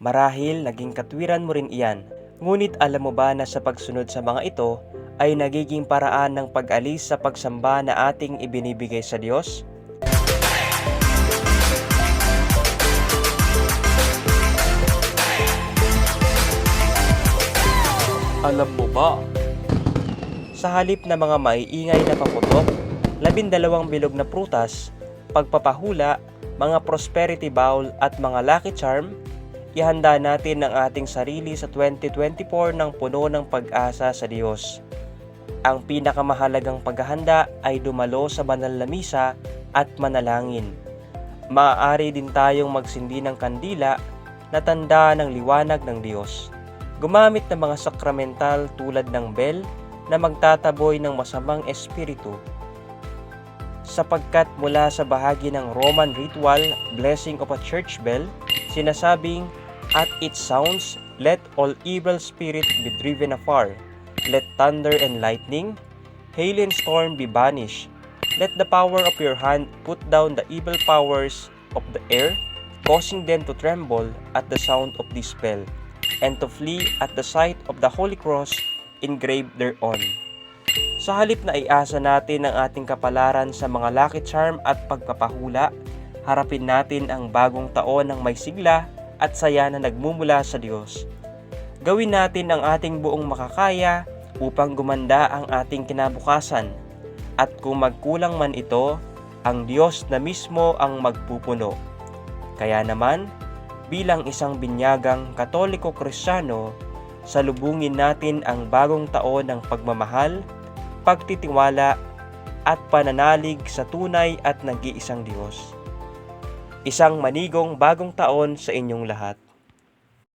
Marahil naging katwiran mo rin iyan. Ngunit alam mo ba na sa pagsunod sa mga ito ay nagiging paraan ng pag-alis sa pagsamba na ating ibinibigay sa Diyos? Alam mo ba? Sa halip na mga maiingay na paputok, labindalawang bilog na prutas, pagpapahula, mga prosperity bowl at mga lucky charm, ihanda natin ang ating sarili sa 2024 ng puno ng pag-asa sa Diyos. Ang pinakamahalagang paghahanda ay dumalo sa banal na misa at manalangin. Maaari din tayong magsindi ng kandila na tanda ng liwanag ng Diyos. Gumamit ng mga sakramental tulad ng bell na magtataboy ng masamang espiritu. Sapagkat mula sa bahagi ng Roman ritual, blessing of a church bell, sinasabing, At its sounds, let all evil spirit be driven afar. Let thunder and lightning, hail and storm be banished. Let the power of your hand put down the evil powers of the air, causing them to tremble at the sound of this bell, and to flee at the sight of the holy cross engraved thereon. Sa halip na iasa natin ang ating kapalaran sa mga lucky charm at pagpapahula, harapin natin ang bagong taon ng may sigla at saya na nagmumula sa Diyos. Gawin natin ang ating buong makakaya upang gumanda ang ating kinabukasan. At kung magkulang man ito, ang Diyos na mismo ang magpupuno. Kaya naman, bilang isang binyagang katoliko kristyano, salubungin natin ang bagong taon ng pagmamahal, pagtitiwala, at pananalig sa tunay at nag-iisang Diyos. Isang manigong bagong taon sa inyong lahat.